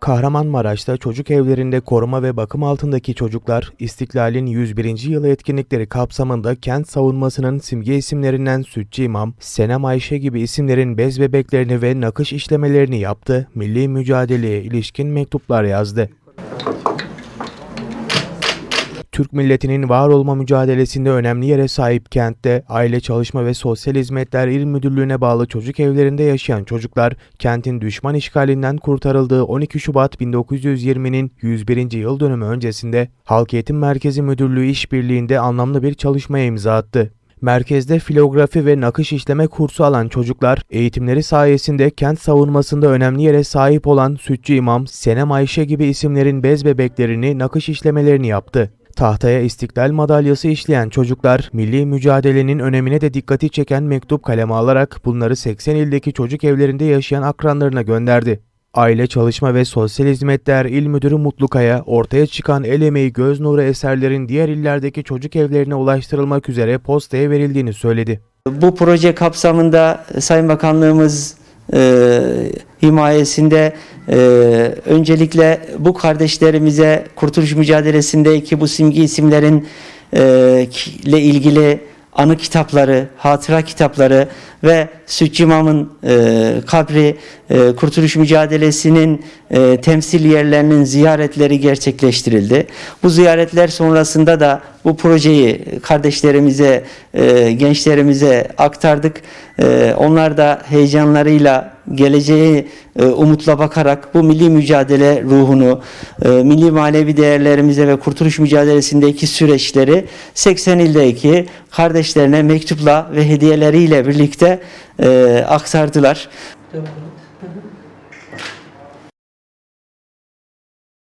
Kahramanmaraş'ta çocuk evlerinde koruma ve bakım altındaki çocuklar İstiklal'in 101. yılı etkinlikleri kapsamında kent savunmasının simge isimlerinden Sütçü İmam, Senem Ayşe gibi isimlerin bez bebeklerini ve nakış işlemelerini yaptı, milli mücadeleye ilişkin mektuplar yazdı. Türk milletinin var olma mücadelesinde önemli yere sahip kentte Aile Çalışma ve Sosyal Hizmetler İl Müdürlüğü'ne bağlı çocuk evlerinde yaşayan çocuklar kentin düşman işgalinden kurtarıldığı 12 Şubat 1920'nin 101. yıl dönümü öncesinde Halk Eğitim Merkezi Müdürlüğü işbirliğinde anlamlı bir çalışmaya imza attı. Merkezde filografi ve nakış işleme kursu alan çocuklar, eğitimleri sayesinde kent savunmasında önemli yere sahip olan Sütçü İmam, Senem Ayşe gibi isimlerin bez bebeklerini, nakış işlemelerini yaptı. Tahtaya İstiklal madalyası işleyen çocuklar, milli mücadelenin önemine de dikkati çeken mektup kaleme alarak bunları 80 ildeki çocuk evlerinde yaşayan akranlarına gönderdi. Aile Çalışma ve Sosyal Hizmetler İl Müdürü Mutlukaya, ortaya çıkan el emeği göz nuru eserlerin diğer illerdeki çocuk evlerine ulaştırılmak üzere postaya verildiğini söyledi. Bu proje kapsamında Sayın Bakanlığımız e, himayesinde e, öncelikle bu kardeşlerimize kurtuluş mücadelesindeki bu simge isimlerin e, ile ilgili anı kitapları, hatıra kitapları ve Sütçü İmam'ın e, kabri, e, kurtuluş mücadelesinin e, temsil yerlerinin ziyaretleri gerçekleştirildi. Bu ziyaretler sonrasında da bu projeyi kardeşlerimize, e, gençlerimize aktardık. E, onlar da heyecanlarıyla geleceği e, umutla bakarak bu milli mücadele ruhunu, e, milli manevi değerlerimize ve kurtuluş mücadelesindeki süreçleri 80 ildeki kardeşlerine mektupla ve hediyeleriyle birlikte e, aktardılar.